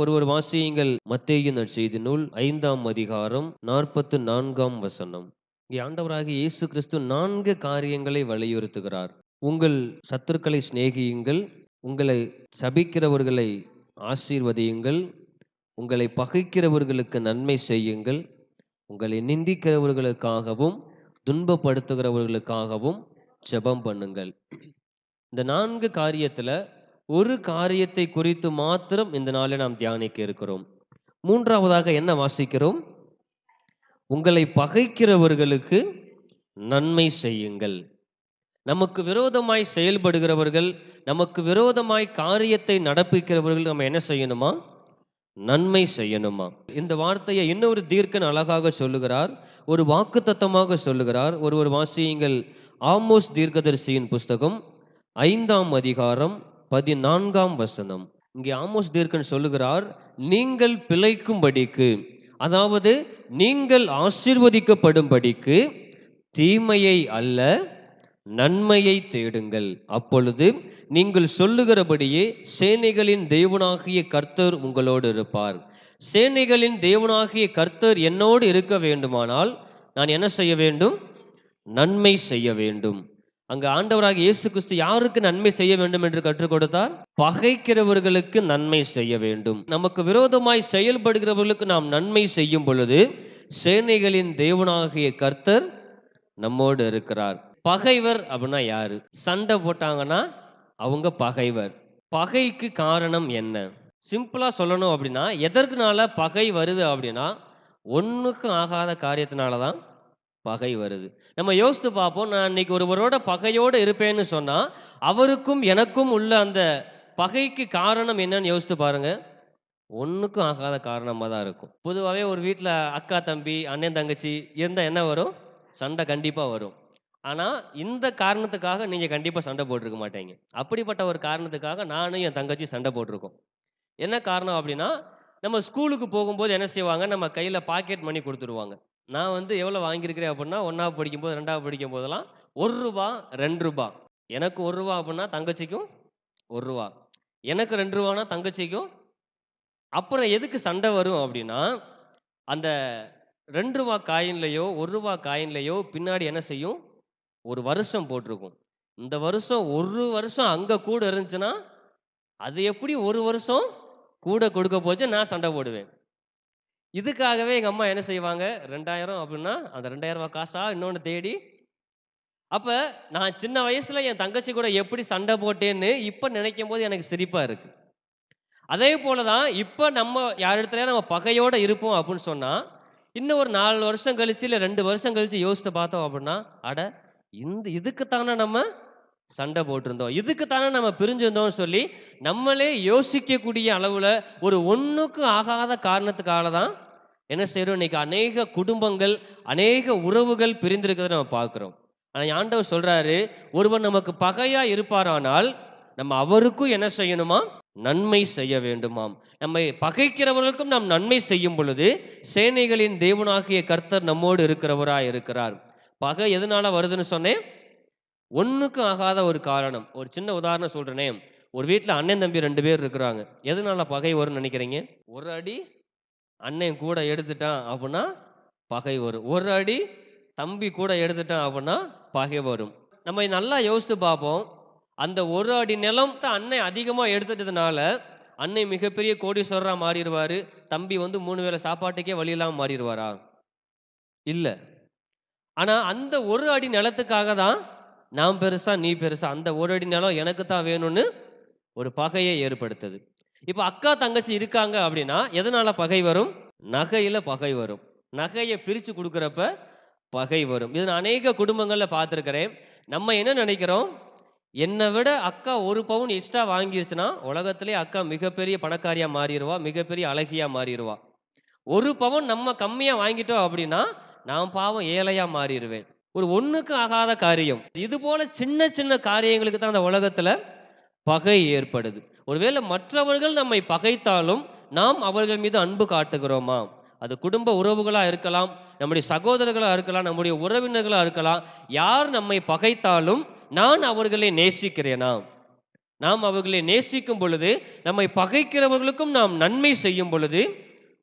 ஒருவர் வாசியுங்கள் மத்தேயின் செய்தி நூல் ஐந்தாம் அதிகாரம் நாற்பத்து நான்காம் வசனம். இங்கே இயேசு கிறிஸ்து நான்கு காரியங்களை வலியுறுத்துகிறார். உங்கள் சத்துருக்களை சிநேகியுங்கள் உங்களை சபிக்கிறவர்களை ஆசீர்வதியுங்கள் உங்களை பகைக்கிறவர்களுக்கு நன்மை செய்யுங்கள் உங்களை நிந்திக்கிறவர்களுக்காகவும் துன்பப்படுத்துகிறவர்களுக்காகவும் ஜெபம் பண்ணுங்கள். இந்த நான்கு காரியத்தில் ஒரு காரியத்தை குறித்து மாத்திரம் இந்த நாளில் நாம் தியானிக்க இருக்கிறோம். மூன்றாவதாக என்ன வாசிக்கிறோம்? உங்களை பகைக்கிறவர்களுக்கு நன்மை செய்யுங்கள். நமக்கு விரோதமாய் செயல்படுகிறவர்கள் நமக்கு விரோதமாய் காரியத்தை நடப்பிக்கிறவர்கள் நம்ம என்ன செய்யணுமா? நன்மை செய்யணுமா? இந்த வார்த்தையை இன்னொரு தீர்க்கன் அழகாக சொல்லுகிறார். ஒரு வாக்குத்தத்தமாக சொல்லுகிறார். ஒரு ஒரு வாசியுங்கள். ஆமோஸ் தீர்க்கதரிசியின் புஸ்தகம் ஐந்தாம் அதிகாரம் பதினான்காம் வசனம். இங்கே ஆமோஸ் தீர்க்கன் சொல்லுகிறார் நீங்கள் பிழைக்கும்படிக்கு அதாவது நீங்கள் ஆசிர்வதிக்கப்படும்படிக்கு தீமையை அல்ல நன்மையை தேடுங்கள். அப்பொழுது நீங்கள் சொல்லுகிறபடியே சேனைகளின் தேவனாகிய கர்த்தர் உங்களோடு இருப்பார். சேனைகளின் தேவனாகிய கர்த்தர் என்னோடு இருக்க வேண்டுமானால் நான் என்ன செய்ய வேண்டும்? நன்மை செய்ய வேண்டும். அங்கு ஆண்டவராக இயேசு கிறிஸ்து யாருக்கு நன்மை செய்ய வேண்டும் என்று கற்றுக் கொடுத்தார்? பகைக்கிறவர்களுக்கு நன்மை செய்ய வேண்டும். நமக்கு விரோதமாய் செயல்படுகிறவர்களுக்கு நாம் நன்மை செய்யும் பொழுது சேனைகளின் தேவனாகிய கர்த்தர் நம்மோடு இருக்கிறார். பகைவர் அப்படின்னா யாரு? சண்டை போட்டாங்கன்னா அவங்க பகைவர். பகைக்கு காரணம் என்ன? சிம்பிளா சொல்லணும் அப்படின்னா எதற்குனால பகை வருது அப்படின்னா ஒண்ணுக்கும் ஆகாத காரியத்தினால தான் பகை வருது. நம்ம யோசித்து பார்ப்போம் நான் இன்னைக்கு ஒருவரோட பகையோடு இருப்பேன்னு சொன்னால் அவருக்கும் எனக்கும் உள்ள அந்த பகைக்கு காரணம் என்னன்னு யோசித்து பாருங்க. ஒன்றுக்கும் ஆகாத காரணமாக தான் இருக்கும். பொதுவாகவே ஒரு வீட்டில் அக்கா தம்பி அண்ணன் தங்கச்சி இருந்தால் என்ன வரும்? சண்டை கண்டிப்பாக வரும். ஆனால் இந்த காரணத்துக்காக நீங்கள் கண்டிப்பாக சண்டை போட்டிருக்க மாட்டீங்க. அப்படிப்பட்ட ஒரு காரணத்துக்காக நானும் என் தங்கச்சி சண்டை போட்டிருக்கோம். என்ன காரணம் அப்படின்னா நம்ம ஸ்கூலுக்கு போகும்போது என்ன செய்வாங்க? நம்ம கையில் பாக்கெட் மணி கொடுத்துருவாங்க நான் வந்து எவ்வளோ வாங்கியிருக்கிறேன் அப்படின்னா ஒன்றாவது படிக்கும்போது ரெண்டாவது படிக்கும் போதெல்லாம் ஒரு ரூபா ரெண்டு ரூபா. எனக்கு ஒரு ரூபா அப்படின்னா தங்கச்சிக்கும் ஒரு ரூபா. எனக்கு ரெண்டு ரூபானா தங்கச்சிக்கும். அப்புறம் எதுக்கு சண்டை வரும் அப்படின்னா அந்த ரெண்டு ரூபா காயின்லையோ ஒரு ரூபா காயின்லையோ பின்னாடி என்ன செய்யும்? ஒரு வருஷம் போட்டிருக்கும். இந்த வருஷம் ஒரு வருஷம் அங்கே கூட இருந்துச்சுன்னா அது எப்படி ஒரு வருஷம் கூட கொடுக்க போச்சு நான் சண்டை போடுவேன். இதுக்காகவே எங்கள் அம்மா என்ன செய்வாங்க? ரெண்டாயிரம் அப்படின்னா அந்த ரெண்டாயிரம் ரூபாய் காசா இன்னொன்று தேடி அப்போ நான் சின்ன வயசில் என் தங்கச்சி கூட எப்படி சண்டை போட்டேன்னு இப்போ நினைக்கும் போது எனக்கு சிரிப்பாக இருக்குது அதே போல தான் இப்போ நம்ம யார் இடத்துல நம்ம பகையோடு இருப்போம் அப்படின்னு சொன்னால் இன்னும் ஒரு நாலு வருஷம் கழிச்சு இல்லை ரெண்டு வருஷம் கழிச்சு யோசித்து பார்த்தோம் அப்படின்னா அட இந்த இதுக்குத்தானே நம்ம சண்டை போட்டிருந்தோம். இதுக்கு தானே நம்ம பிரிஞ்சிருந்தோம்னு சொல்லி நம்மளே யோசிக்கக்கூடிய அளவில் ஒரு ஒன்றுக்கும் ஆகாத காரணத்துக்காக தான் என்ன செய்கிறோம் இன்னைக்கு அநேக குடும்பங்கள் அநேக உறவுகள் பிரிந்திருக்கிறத நம்ம பார்க்குறோம். ஆனால் ஆண்டவர் சொல்கிறாரு ஒருவன் நமக்கு பகையாக இருப்பாரானால் நம்ம அவருக்கும் என்ன செய்யணுமா? நன்மை செய்ய வேண்டுமாம். நம்மை பகைக்கிறவர்களுக்கும் நாம் நன்மை செய்யும் பொழுது சேனைகளின் தேவனாகிய கர்த்தர் நம்மோடு இருக்கிறவராய் இருக்கிறார் பகை எதனால வருதுன்னு சொன்னேன்? ஒன்றுக்கும் ஆகாத ஒரு காரணம். ஒரு சின்ன உதாரணம் சொல்கிறேனே ஒரு வீட்டில் அண்ணன் தம்பி ரெண்டு பேர் இருக்கிறாங்க. எதனால பகை வரும்னு நினைக்கிறீங்க? ஒரு அடி அண்ணன் கூட எடுத்துட்டான் அப்படின்னா பகை வரும். ஒரு அடி தம்பி கூட எடுத்துட்டான் அப்படின்னா பகை வரும். நம்ம நல்லா யோசித்து பார்ப்போம். அந்த ஒரு அடி நிலம் தான் அண்ணன் அதிகமாக எடுத்துட்டதுனால அன்னை மிகப்பெரிய கோடீஸ்வரராக மாறிடுவார். தம்பி வந்து மூணு வேளை சாப்பாட்டுக்கே வழி இல்லாமல் மாறிடுவாரா? இல்லை. ஆனால் அந்த ஒரு அடி நிலத்துக்காக தான் நான் பெருசா நீ பெருசா அந்த ஒரு நிலம் எனக்கு தான் வேணும்னு ஒரு பகையை ஏற்படுத்துது. இப்போ அக்கா தங்கச்சி இருக்காங்க அப்படின்னா எதனால பகை வரும்? நகையில பகை வரும். நகையை பிரித்து கொடுக்குறப்ப பகை வரும். இது நான் அநேக குடும்பங்களில் பார்த்துருக்கிறேன். நம்ம என்ன நினைக்கிறோம்? என்னை விட அக்கா ஒரு பவுன் எக்ஸ்ட்ரா வாங்கிருச்சுன்னா உலகத்திலே அக்கா மிகப்பெரிய பணக்காரியாக மாறிடுவா மிகப்பெரிய அழகியாக மாறிடுவா. ஒரு பவுன் நம்ம கம்மியாக வாங்கிட்டோம் அப்படின்னா நான் பாவம் ஏழையாக மாறிடுவேன். ஒரு ஒண்ணுக்கு ஆகாத காரியம். இது போல சின்ன சின்ன காரியங்களுக்கு தான் அந்த உலகத்துல பகை ஏற்படுது. ஒருவேளை மற்றவர்கள் நம்மை பகைத்தாலும் நாம் அவர்கள் மீது அன்பு காட்டுகிறோமா? அது குடும்ப உறவுகளா இருக்கலாம் நம்முடைய சகோதரர்களா இருக்கலாம் நம்முடைய உறவினர்களா இருக்கலாம். யார் நம்மை பகைத்தாலும் நான் அவர்களை நேசிக்கிறேனா? நாம் அவர்களை நேசிக்கும் பொழுது நம்மை பகைக்கிறவர்களுக்கும் நாம் நன்மை செய்யும் பொழுது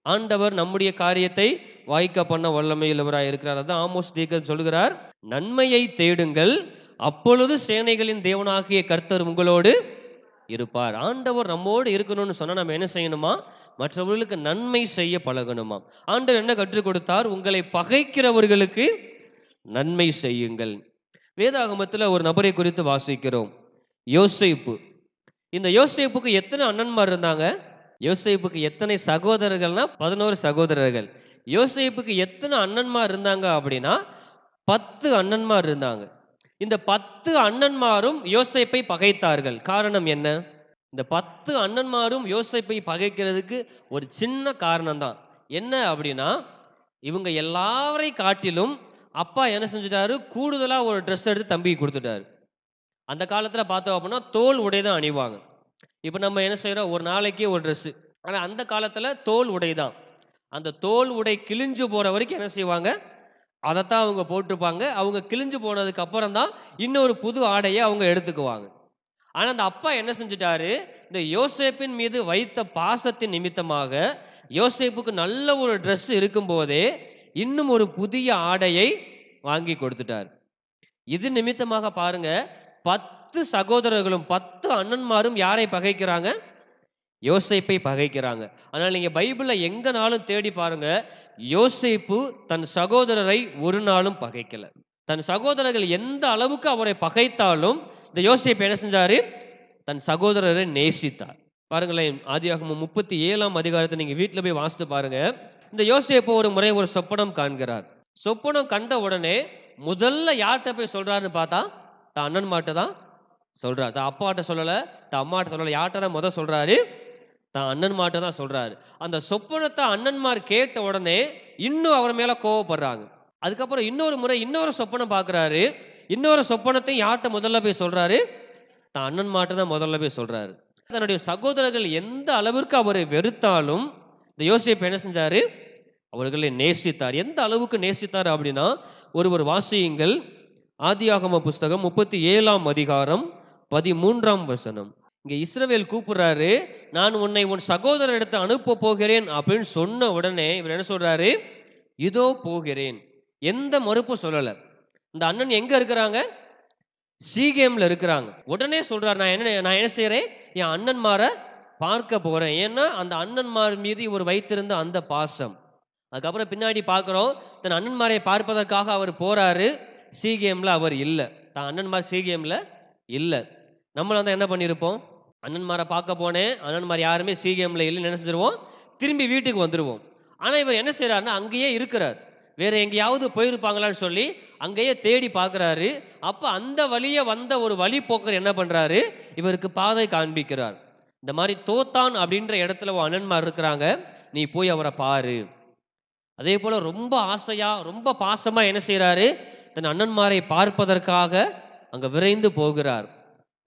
ஆண்டவர் நம்முடைய காரியத்தை வாய்க்க பண்ண வல்லமையுள்ளவராய் இருக்கிறார். அதான் ஆமோஸ் தீகன் சொல்கிறார் நன்மையை தேடுங்கள் அப்பொழுது சேனைகளின் தேவனாகிய கர்த்தர் உங்களோடு இருப்பார். ஆண்டவர் நம்மோடு இருக்கணும்னு சொன்னா நம்ம என்ன செய்யணுமா? மற்றவர்களுக்கு நன்மை செய்ய பழகணுமா? ஆண்டவர் என்ன கற்றுக் கொடுத்தார்? உங்களை பகைக்கிறவர்களுக்கு நன்மை செய்யுங்கள். வேதாகமத்தில் ஒரு நபரை குறித்து வாசிக்கிறோம். யோசிப்பு. இந்த யோசிப்புக்கு எத்தனை அண்ணன்மார் இருந்தாங்க? யோசேப்புக்கு எத்தனை சகோதரர்கள்னா பதினோரு சகோதரர்கள். யோசேப்புக்கு எத்தனை அண்ணன்மார் இருந்தாங்க அப்படின்னா பத்து அண்ணன்மார் இருந்தாங்க. இந்த பத்து அண்ணன்மாரும் யோசேப்பை பகைத்தார்கள். காரணம் என்ன? இந்த பத்து அண்ணன்மாரும் யோசேப்பை பகைக்கிறதுக்கு ஒரு சின்ன காரணம் தான் என்ன அப்படின்னா இவங்க எல்லாரை காட்டிலும் அப்பா என்ன செஞ்சுட்டாரு? கூடுதலாக ஒரு ட்ரெஸ் எடுத்து தம்பிக்கு கொடுத்துட்டாரு. அந்த காலத்தில் பார்த்தோம் அப்படின்னா தோல் உடை தான் அணிவாங்க. இப்போ நம்ம என்ன செய்கிறோம் ஒரு நாளைக்கு ஒரு ட்ரெஸ்ஸு ஆனால் அந்த காலத்தில் தோல் உடை தான். அந்த தோல் உடை கிழிஞ்சு போகிற வரைக்கும் என்ன செய்வாங்க? அதைத்தான் அவங்க போட்டிருப்பாங்க. அவங்க கிழிஞ்சு போனதுக்கு அப்புறம் தான் இன்னொரு புது ஆடையை அவங்க எடுத்துக்குவாங்க. ஆனால் அந்த அப்பா என்ன செஞ்சுட்டாரு? இந்த யோசேப்பின் மீது வைத்த பாசத்தின் நிமித்தமாக யோசேப்புக்கு நல்ல ஒரு ட்ரெஸ் இருக்கும் போதே இன்னும் ஒரு புதிய ஆடையை வாங்கி கொடுத்துட்டார். இது நிமித்தமாக பாருங்க பத்து பத்து சகோதரர்களும் பத்து அண்ணன்மாரும் யாரை பகைக்கிறாங்க? யோசைப்பை பகைக்கிறாங்க. ஆனால் நீங்க பைபிள்ல எங்கனாலும் தேடி பாருங்க யோசைப்பு தன் சகோதரரை ஒரு நாளும் பகைக்கல. தன் சகோதரர்கள் எந்த அளவுக்கு அவரை பகைத்தாலும் இந்த யோசேப்பு என்ன செஞ்சாரு? தன் சகோதரரை நேசித்தார். பாருங்களேன் ஆதியாகமும் முப்பத்தி ஏழாம் அதிகாரத்தை நீங்க வீட்டில் போய் வாசித்து பாருங்க. இந்த யோசேப்பு ஒரு முறை ஒரு சொப்பனம் காண்கிறார். சொப்பனம் கண்ட உடனே முதல்ல யார்கிட்ட போய் சொல்றாருன்னு பார்த்தா தான் அண்ணன்மாட்ட தான் சொல்றாரு தான் அப்பாட்ட சொல்லல தான் அம்மாட்ட சொல்லல. யார்கிட்ட முத சொல்றாரு? தான் அண்ணன்மாட்ட தான் சொல்றாரு. அந்த சொப்பனத்தை அண்ணன்மார் கேட்ட உடனே இன்னும் அவர் மேல கோவப்படுறாங்க. அதுக்கப்புறம் இன்னொரு முறை இன்னொரு சொப்பனம் பார்க்குறாரு இன்னொரு சொப்பனத்தையும் யார்கிட்ட முதல்ல போய் சொல்றாரு? தான் அண்ணன்மாட்ட தான் முதல்ல போய் சொல்றாரு. தன்னுடைய சகோதரர்கள் எந்த அளவிற்கு அவரை வெறுத்தாலும் இந்த யோசிப்பை என்ன செஞ்சாரு? அவர்களை நேசித்தார். எந்த அளவுக்கு நேசித்தார் அப்படின்னா ஒருவர் வாசியுங்கள். ஆதியாகம புஸ்தகம் முப்பத்தி ஏழாம் அதிகாரம் பதிமூன்றாம் வசனம். இங்க இஸ்ரவேல் கூப்பிடுறாரு நான் உன்னை உன் சகோதரர் எடுத்து அனுப்ப போகிறேன் அப்படின்னு சொன்ன உடனே இவர் என்ன சொல்றாரு? இதோ போகிறேன். எந்த மறுப்பும் சொல்லல. இந்த அண்ணன் எங்க இருக்கிறாங்க? சீகேம்ல இருக்கிறாங்க. உடனே சொல்றாரு நான் என்ன நான் என்ன செய்யறேன் என் அண்ணன்மார பார்க்க போறேன். ஏன்னா அந்த அண்ணன்மார் மீது இவர் வைத்திருந்த அந்த பாசம். அதுக்கப்புறம் பின்னாடி பார்க்குறோம் தன் அண்ணன்மாரை பார்ப்பதற்காக அவர் போறாரு. சீகேம்ல அவர் இல்லை. தான் அண்ணன்மார் சீகேம்ல இல்லை. நம்மளை தான் என்ன பண்ணியிருப்போம் அண்ணன்மாரை பார்க்க போனேன். அண்ணன்மார் யாருமே சீகேம்ல இல்லைன்னு நினைச்சிருவோம். திரும்பி வீட்டுக்கு வந்துடுவோம் ஆனால் இவர் என்ன செய்கிறாருன்னா அங்கேயே இருக்கிறார். வேற எங்கேயாவது போயிருப்பாங்களான்னு சொல்லி அங்கேயே தேடி பார்க்குறாரு. அப்போ அந்த வழியே வந்த ஒரு வழி போக்கர் என்ன பண்ணுறாரு இவருக்கு பாதை காண்பிக்கிறார். இந்த மாதிரி தோத்தான் அப்படின்ற இடத்துல உன் அண்ணன்மார் இருக்கிறாங்க. நீ போய் அவரை பாரு. அதே போல் ரொம்ப ஆசையாக ரொம்ப பாசமாக என்ன செய்கிறாரு தன் அண்ணன்மாரை பார்ப்பதற்காக அங்கே விரைந்து போகிறார்.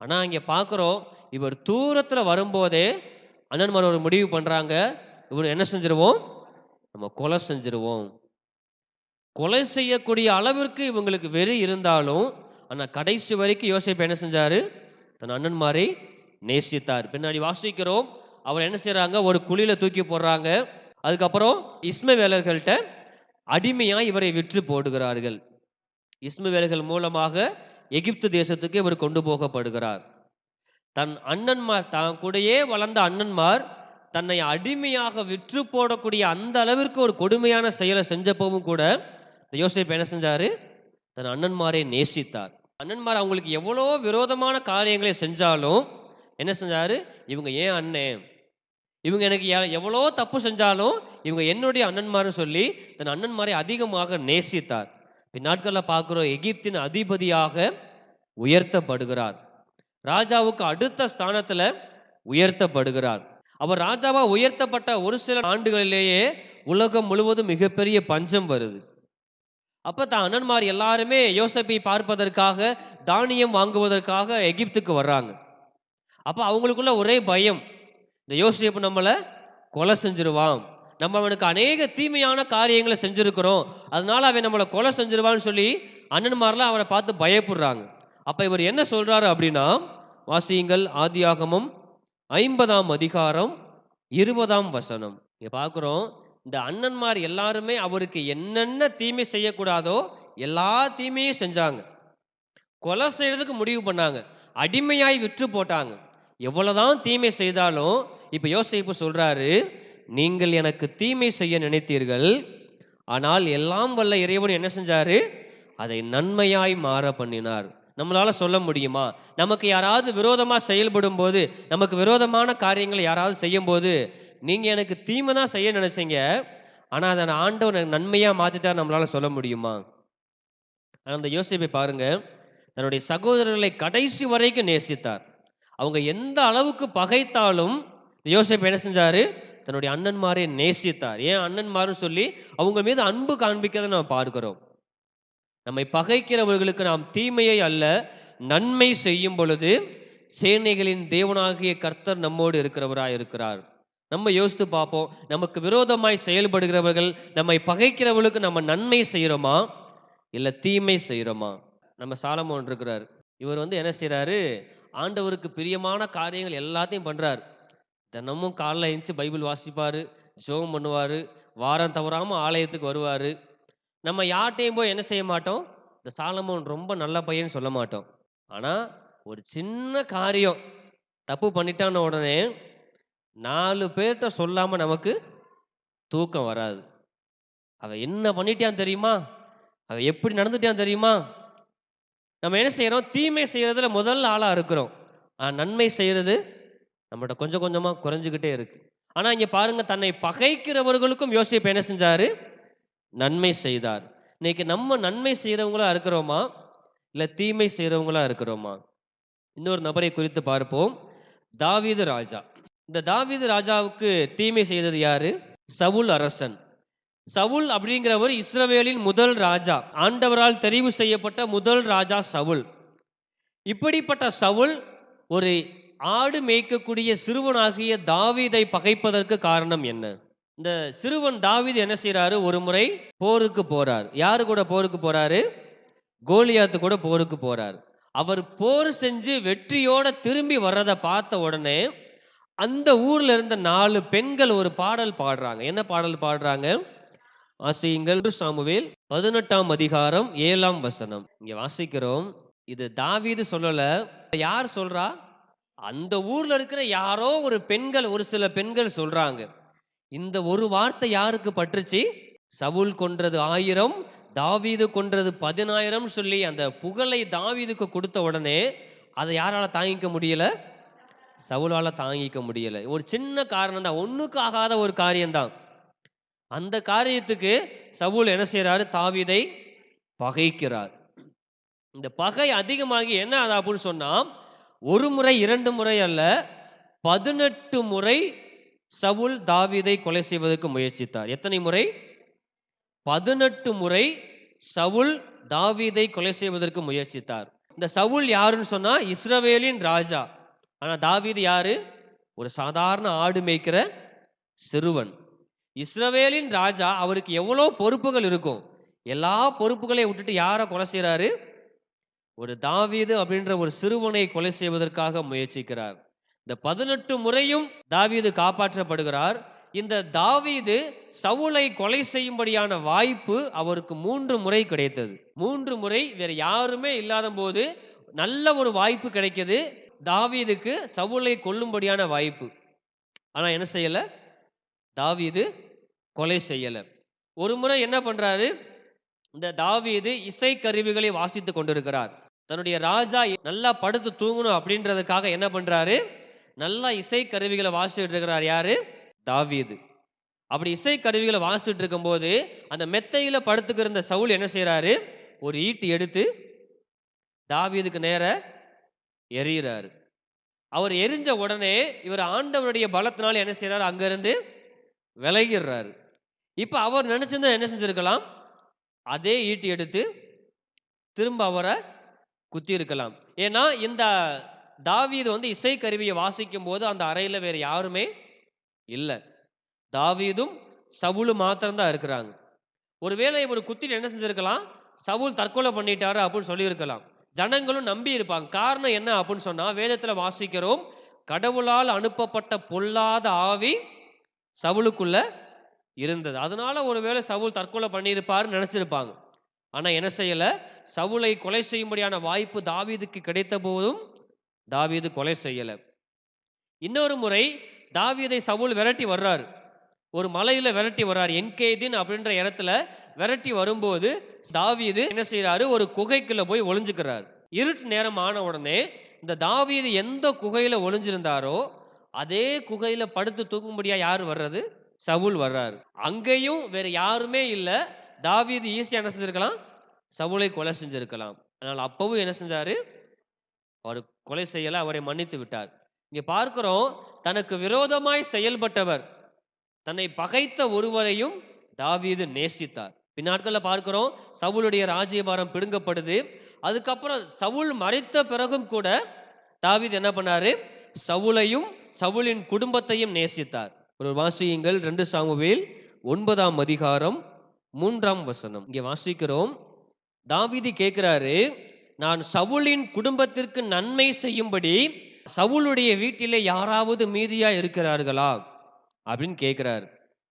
ஆனால் இங்கே பார்க்குறோம் இவர் தூரத்தில் வரும்போதே அண்ணன்மார் ஒரு முடிவு பண்ணுறாங்க இவர் என்ன செஞ்சிருவோம்? நம்ம கொலை செஞ்சிருவோம். கொலை செய்யக்கூடிய அளவிற்கு இவங்களுக்கு வெறி இருந்தாலும் ஆனால் கடைசி வரைக்கும் யோசிப்பு என்ன செஞ்சாரு? தன் அண்ணன்மாரை நேசித்தார். பின்னாடி வாசிக்கிறோம் அவர் என்ன செய்கிறாங்க ஒரு குழியில் தூக்கி போடுறாங்க. அதுக்கப்புறம் இஸ்மவேலர்கள்ட்ட அடிமையாக இவரை விற்று போடுகிறார்கள். இஸ்மவேலர்கள் மூலமாக எகிப்து தேசத்துக்கு இவர் கொண்டு போகப்படுகிறார். தன் அண்ணன்மார் தான் கூடயே வளர்ந்த அண்ணன்மார் தன்னை அடிமையாக விற்று போடக்கூடிய அந்த அளவிற்கு ஒரு கொடுமையான செயலை செஞ்சப்பவும் கூட இந்த என்ன செஞ்சாரு? தன் அண்ணன்மாரை நேசித்தார். அண்ணன்மார் அவங்களுக்கு எவ்வளோ விரோதமான காரியங்களை செஞ்சாலும் என்ன செஞ்சாரு? இவங்க ஏன் அண்ணன் இவங்க எனக்கு எவ்வளோ தப்பு செஞ்சாலும் இவங்க என்னுடைய அண்ணன்மார்னு சொல்லி தன் அண்ணன்மாரை அதிகமாக நேசித்தார். பின்னாட்களில் பார்க்குறோம் எகிப்தின் அதிபதியாக உயர்த்தப்படுகிறார். ராஜாவுக்கு அடுத்த ஸ்தானத்தில் உயர்த்தப்படுகிறார். அவர் ராஜாவா உயர்த்தப்பட்ட ஒரு சில ஆண்டுகளிலேயே உலகம் முழுவதும் மிகப்பெரிய பஞ்சம் வருது. அப்போ தான் அண்ணன்மார் எல்லாருமே யோசப்பை பார்ப்பதற்காக தானியம் வாங்குவதற்காக எகிப்துக்கு வர்றாங்க. அப்ப அவங்களுக்குள்ள ஒரே பயம். இந்த யோசிப்பு நம்மளை கொலை செஞ்சிருவான் நம்ம அவனுக்கு அநேக தீமையான காரியங்களை செஞ்சுருக்கிறோம். அதனால அவன் நம்மளை கொலை செஞ்சிருவான்னு சொல்லி அண்ணன்மார்லாம் அவரை பார்த்து பயப்படுறாங்க. அப்போ இவர் என்ன சொல்கிறாரு அப்படின்னா வாசியுங்கள் ஆதியாகமம் ஐம்பதாம் அதிகாரம் இருபதாம் வசனம். இங்கே பார்க்குறோம் இந்த அண்ணன்மார் எல்லாருமே அவருக்கு என்னென்ன தீமை செய்யக்கூடாதோ எல்லா தீமையும் செஞ்சாங்க. கொலை செய்யறதுக்கு முடிவு பண்ணாங்க. அடிமையாய் விற்று போட்டாங்க. எவ்வளோதான் தீமை செய்தாலும் இப்போ யோசிப்பு சொல்கிறாரு நீங்கள் எனக்கு தீமை செய்ய நினைத்தீர்கள். ஆனால் எல்லாம் வல்ல இறைவன் என்ன செஞ்சாரு? அதை நன்மையாய் மாற பண்ணினார். நம்மளால சொல்ல முடியுமா? நமக்கு யாராவது விரோதமா செயல்படும் போது நமக்கு விரோதமான காரியங்களை யாராவது செய்யும் போது நீங்க எனக்கு தீமை தான் செய்ய நினைச்சீங்க. ஆனா அதை நான் ஆண்டவர் நன்மையா மாத்திட்டார் நம்மளால சொல்ல முடியுமா? அந்த யோசிப்பை பாருங்க. தன்னுடைய சகோதரர்களை கடைசி வரைக்கும் நேசித்தார். அவங்க எந்த அளவுக்கு பகைத்தாலும் யோசிப்பு என்ன செஞ்சாரு? தன்னுடைய அண்ணன்மாரை நேசித்தார். ஏன் அண்ணன்மாரும் சொல்லி அவங்க மீது அன்பு காண்பிக்கிறதை நம்ம பார்க்கிறோம். நம்மை பகைக்கிறவர்களுக்கு நாம் தீமையை அல்ல நன்மை செய்யும் பொழுது சேனைகளின் தேவனாகிய கர்த்தர் நம்மோடு இருக்கிறவராய் இருக்கிறார். நம்ம யோசித்து பார்ப்போம் நமக்கு விரோதமாய் செயல்படுகிறவர்கள் நம்மை பகைக்கிறவர்களுக்கு நம்ம நன்மை செய்கிறோமா? இல்லை தீமை செய்கிறோமா? நம்ம சாலமோன் இருக்கிறார். இவர் வந்து என்ன செய்கிறாரு ஆண்டவருக்கு பிரியமான காரியங்கள் எல்லாத்தையும் பண்ணுறார் தினமும் காலைல எழுந்துச்சு பைபிள் வாசிப்பார் ஜோம் பண்ணுவார் வாரம் தவறாமல் ஆலயத்துக்கு வருவார். நம்ம யார்கிட்டையும் போய் என்ன செய்ய மாட்டோம்? இந்த சாலமோன் ரொம்ப நல்ல பையன் சொல்ல மாட்டோம். ஆனால் ஒரு சின்ன காரியம் தப்பு பண்ணிட்டான உடனே நாலு பேர்கிட்ட சொல்லாமல் நமக்கு தூக்கம் வராது. அவன் என்ன பண்ணிட்டான் தெரியுமா? அவன் எப்படி நடந்துட்டான் தெரியுமா? நம்ம என்ன செய்கிறோம் தீமை செய்கிறதுல முதல் ஆளாக இருக்கிறோம். நன்மை செய்கிறது நம்மகிட்ட கொஞ்சம் கொஞ்சமாக குறைஞ்சுக்கிட்டே இருக்கு. ஆனால் இங்கே பாருங்க தன்னை பகைக்கிறவர்களுக்கும் யோசிப்பு என்ன செஞ்சார்? நன்மை செய்தார். இன்னைக்கு நம்ம நன்மை செய்கிறவங்களா இருக்கிறோமா? இல்லை தீமை செய்கிறவங்களா இருக்கிறோமா? இன்னொரு நபரை குறித்து பார்ப்போம். தாவீது ராஜா. இந்த தாவீது ராஜாவுக்கு தீமை செய்தது யாரு? சவுல் அரசன். சவுல் அப்படிங்கிறவர் இஸ்ரவேலின் முதல் ராஜா. ஆண்டவரால் தெரிவு செய்யப்பட்ட முதல் ராஜா சவுல். இப்படிப்பட்ட சவுல் ஒரு ஆடு மேய்க்கக்கூடிய சிறுவனாகிய தாவீதை பகைப்பதற்கு காரணம் என்ன? இந்த சிறுவன் தாவீது என்ன செய்யறாரு ஒரு முறை போருக்கு போறார். யாரு கூட போருக்கு போறாரு? கோலியாத்து கூட போருக்கு போறார். அவர் போர் செஞ்சு வெற்றியோட திரும்பி வர்றதை பார்த்த உடனே அந்த ஊர்ல இருந்த நாலு பெண்கள் ஒரு பாடல் பாடுறாங்க. என்ன பாடல் பாடுறாங்க? வாசியுங்கள். சாமுவேல் பதினெட்டாம் அதிகாரம் ஏழாம் வசனம். இங்க வாசிக்கிறோம். இது தாவீது சொல்லல. யார் சொல்றா? அந்த ஊர்ல இருக்கிற யாரோ ஒரு பெண்கள் ஒரு சில பெண்கள் சொல்றாங்க இந்த ஒரு வார்த்தை யாருக்கு பற்றுச்சு? சவுல் கொன்றது ஆயிரம் தாவீது கொன்றது பதினாயிரம் சொல்லி அந்த புகழை தாவீதுக்கு கொடுத்த உடனே அதை யாரால தாங்கிக்க முடியல? சவுலால தாங்கிக்க முடியல. ஒரு சின்ன காரணம் தான். ஒண்ணுக்கு ஆகாத ஒரு காரியம்தான். அந்த காரியத்துக்கு சவுல் என்ன செய்யறாரு தாவீதை பகைக்கிறார். இந்த பகை அதிகமாகி என்ன ஆகுது அப்படின்னு சொன்னா ஒரு முறை இரண்டு முறை அல்ல பதினெட்டு முறை சவுல் தாவீதை கொலை செய்வதற்கு முயற்சித்தார். எத்தனை முறை? பதினெட்டு முறை சவுல் தாவீதை கொலை செய்வதற்கு முயற்சித்தார். இந்த சவுல் யாருன்னு சொன்னா இஸ்ரவேலின் ராஜா. ஆனா தாவீது யாரு? ஒரு சாதாரண ஆடு மேய்க்கிற சிறுவன். இஸ்ரவேலின் ராஜா அவருக்கு எவ்வளோ பொறுப்புகள் இருக்கும்? எல்லா பொறுப்புகளையும் விட்டுட்டு யாரை கொலை செய்கிறாரு ஒரு தாவீது அப்படின்ற ஒரு சிறுவனை கொலை செய்வதற்காக முயற்சிக்கிறார். இந்த பதினெட்டு முறையும் தாவீது காப்பாற்றப்படுகிறார். இந்த தாவீது சவுலை கொலை செய்யும்படியான வாய்ப்பு அவருக்கு மூன்று முறை கிடைத்தது. மூன்று முறை வேற யாருமே இல்லாத போது நல்ல ஒரு வாய்ப்பு கிடைக்கிது. தாவீதுக்கு சவுலை கொல்லும்படியான வாய்ப்பு. ஆனா என்ன செய்யல? தாவீது கொலை செய்யல. ஒரு முறை என்ன பண்றாரு? இந்த தாவீது இசை கருவிகளை வாசித்து கொண்டிருக்கிறார். தன்னுடைய ராஜா நல்லா படுத்து தூங்கணும் அப்படின்றதுக்காக என்ன பண்றாரு? நல்லா இசை கருவிகளை வாசிச்சுட்டு இருக்கிறார் யாரு? தாவீது. அப்படி இசை கருவிகளை வாசிட்டு இருக்கும்போது அந்த மெத்தையில படுத்துக்கிற இருந்த சவுல் என்ன செய்யறாரு ஒரு ஈட்டி எடுத்து தாவீதுக்கு நேர எறிகிறாரு அவர் எரிஞ்ச உடனே இவர் ஆண்டவருடைய பலத்தினால என்ன செய்யறாரு அங்கிருந்து விலகிடுறாரு. இப்ப அவர் நினைச்சிருந்தா என்ன செஞ்சிருக்கலாம்? அதே ஈட்டி எடுத்து திரும்ப அவரை குத்தி இருக்கலாம் ஏன்னா இந்த தாவீது வந்து இசைக்கருவியை வாசிக்கும் போது அந்த அறையில் வேற யாருமே இல்லை. தாவீதும் சவுலும் மாத்திரம்தான் இருக்கிறாங்க. ஒருவேளை இவர் குத்திட்டு என்ன செஞ்சிருக்கலாம்? சவுல் தற்கொலை பண்ணிட்டாரு அப்படின்னு சொல்லியிருக்கலாம். ஜனங்களும் நம்பி இருப்பாங்க. காரணம் என்ன அப்படின்னு சொன்னா வேதத்துல வாசிக்கிறோம் கடவுளால் அனுப்பப்பட்ட பொல்லாத ஆவி சவுளுக்குள்ள இருந்தது. அதனால ஒருவேளை சவுல் தற்கொலை பண்ணியிருப்பாருன்னு நினைச்சிருப்பாங்க. ஆனா என்ன செய்யல? சவுலை கொலை செய்யும்படியான வாய்ப்பு தாவீதுக்கு கிடைத்த போதும் தாவீது கொலை செய்யல. இன்னொரு முறை தாவீதை சவுல் விரட்டி வர்றாரு. ஒரு மலையில விரட்டி வர்றார். என்கேதின் அப்படின்ற இடத்துல விரட்டி வரும்போது தாவீது என்ன செய்யறாரு ஒரு குகைக்குள்ள போய் ஒளிஞ்சுக்கிறார். இருட்டு நேரம் ஆன உடனே இந்த தாவீது எந்த குகையில ஒளிஞ்சிருந்தாரோ அதே குகையில படுத்து தூங்கும்படியா யார் வர்றது? சவுல் வர்றாரு. அங்கேயும் வேற யாருமே இல்லை. தாவீது ஈஸியாக என்ன செஞ்சிருக்கலாம்? சவுலை கொலை செஞ்சிருக்கலாம். அதனால் அப்பவும் என்ன செஞ்சாரு? அவர் கொலை செய்யல அவரை மன்னித்து விட்டார். இங்க பார்க்கிறோம் தனக்கு விரோதமாய் செயல்பட்டவர். தன்னை பகைத்த ஒருவரையும் தாவீது நேசித்தார். பின்னாட்களில் பார்க்கிறோம் சவுளுடைய ராஜ்யபாரம் பிடுங்கப்படுது. அதுக்கப்புறம் சவுல் மறைத்த பிறகும் கூட தாவீது என்ன பண்ணாரு? சவுளையும் சவுளின் குடும்பத்தையும் நேசித்தார். வாசியுங்கள். ரெண்டு சாமுவேல் ஒன்பதாம் அதிகாரம் மூன்றாம் வசனம். இங்கே வாசிக்கிறோம். தாவிதி கேட்கிறாரு நான் சவுலின் குடும்பத்திற்கு நன்மை செய்யும்படி சவுளுடைய வீட்டிலே யாராவது மீதியா இருக்கிறார்களா? அப்படின்னு கேட்கிறாரு.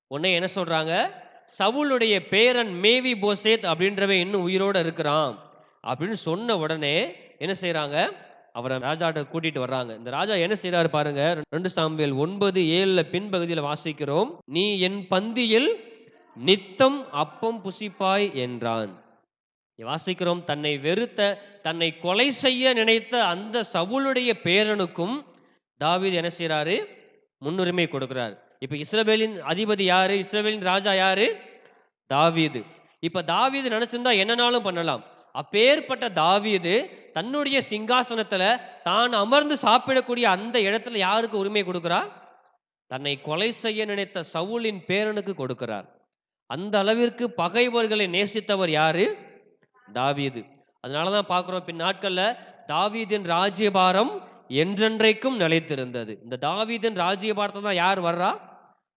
உடனே என்ன சொல்றாங்க? சவுளுடைய பேரன் மேவி போசேத் அப்படின்றவன் இன்னும் உயிரோட இருக்கிறான். அப்படின்னு சொன்ன உடனே என்ன செய்யறாங்க அவரை ராஜாட்ட கூட்டிட்டு வர்றாங்க. இந்த ராஜா என்ன செய்யறாரு பாருங்க ரெண்டு சாம்பியல் ஒன்பது ஏழுல பின்பகுதியில் வாசிக்கிறோம். நீ என் பந்தியில் நித்தம் அப்பம் புசிப்பாய் என்றான். வாசிக்கிறோம் தன்னை வெறுத்த தன்னை கொலை செய்ய நினைத்த அந்த சவுளுடைய பேரனுக்கும் தாவீது என்ன செய்யறாரு முன்னுரிமை கொடுக்கிறார். இப்ப இஸ்ரேலின் அதிபதி யாரு? இஸ்ரேலின் ராஜா யாரு? தாவீது. இப்ப தாவீது நினைச்சிருந்தா என்னனாலும் பண்ணலாம்? அப்பேற்பட்ட தாவியது தன்னுடைய சிங்காசனத்துல தான் அமர்ந்து சாப்பிடக்கூடிய அந்த இடத்துல யாருக்கு உரிமை கொடுக்கிறார் தன்னை கொலை செய்ய நினைத்த சவுலின் பேரனுக்கு கொடுக்கிறார். அந்த அளவிற்கு பகைவர்களை நேசித்தவர் யாரு? தாவீது. அதனாலதான் பார்க்கிறோம் பின் நாட்கள்ல தாவீதின் ராஜ்யபாரம் என்றென்றைக்கும் நிலைத்திருந்தது. இந்த தாவீதின் ராஜ்யபாரத்தை தான் யார் வர்றா?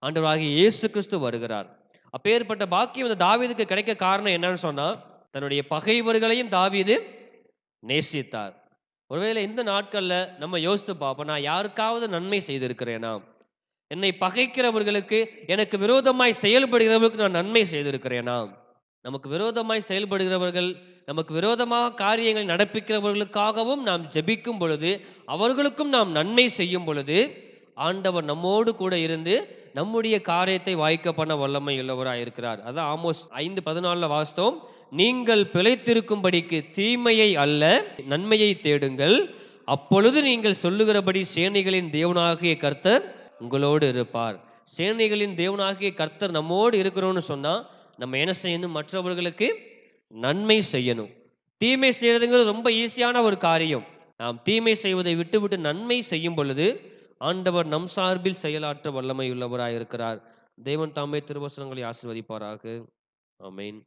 ஆண்டவராகிய இயேசு கிறிஸ்து வருகிறார். அப்பேற்பட்ட பாக்கியம் இந்த தாவீதுக்கு கிடைக்க காரணம் என்னன்னு சொன்னா தன்னுடைய பகைவர்களையும் தாவீது நேசித்தார். ஒருவேளை இந்த நாட்கள்ல நம்ம யோசித்து பார்ப்போம் நான் யாருக்காவது நன்மை செய்திருக்கிறேனா? என்னை பகைக்கிறவர்களுக்கு எனக்கு விரோதமாய் செயல்படுகிறவர்களுக்கு நான் நன்மை செய்திருக்கிறேனா? நமக்கு விரோதமாய் செயல்படுகிறவர்கள் நமக்கு விரோதமாக காரியங்களை நடப்பிக்கிறவர்களுக்காகவும் நாம் ஜெபிக்கும் பொழுது அவர்களுக்கும் நாம் நன்மை செய்யும் பொழுது ஆண்டவர் நம்மோடு கூட இருந்து நம்முடைய காரியத்தை வாய்க்க பண்ண வல்லமை உள்ளவராக இருக்கிறார். அதான் ஆமோஸ் ஐந்து பதினாலுல வாஸ்தவம் நீங்கள் பிழைத்திருக்கும்படிக்கு தீமையை அல்ல நன்மையை தேடுங்கள். அப்பொழுது நீங்கள் சொல்லுகிறபடி சேனைகளின் தேவனாகிய கர்த்தர் உங்களோடு இருப்பார். சேனைகளின் தேவனாகிய கர்த்தர் நம்மோடு இருக்கிறோம்னு சொன்னா நம்ம என்ன செய்யணும்? மற்றவர்களுக்கு நன்மை செய்யணும். தீமை செய்யறதுங்கிறது ரொம்ப ஈஸியான ஒரு காரியம். நாம் தீமை செய்வதை விட்டுவிட்டு நன்மை செய்யும் பொழுது ஆண்டவர் நம் சார்பில் செயலாற்ற வல்லமை இருக்கிறார் தேவன் தாமே திருவசனங்களை ஆசிர்வதிப்பாராக. அமேன்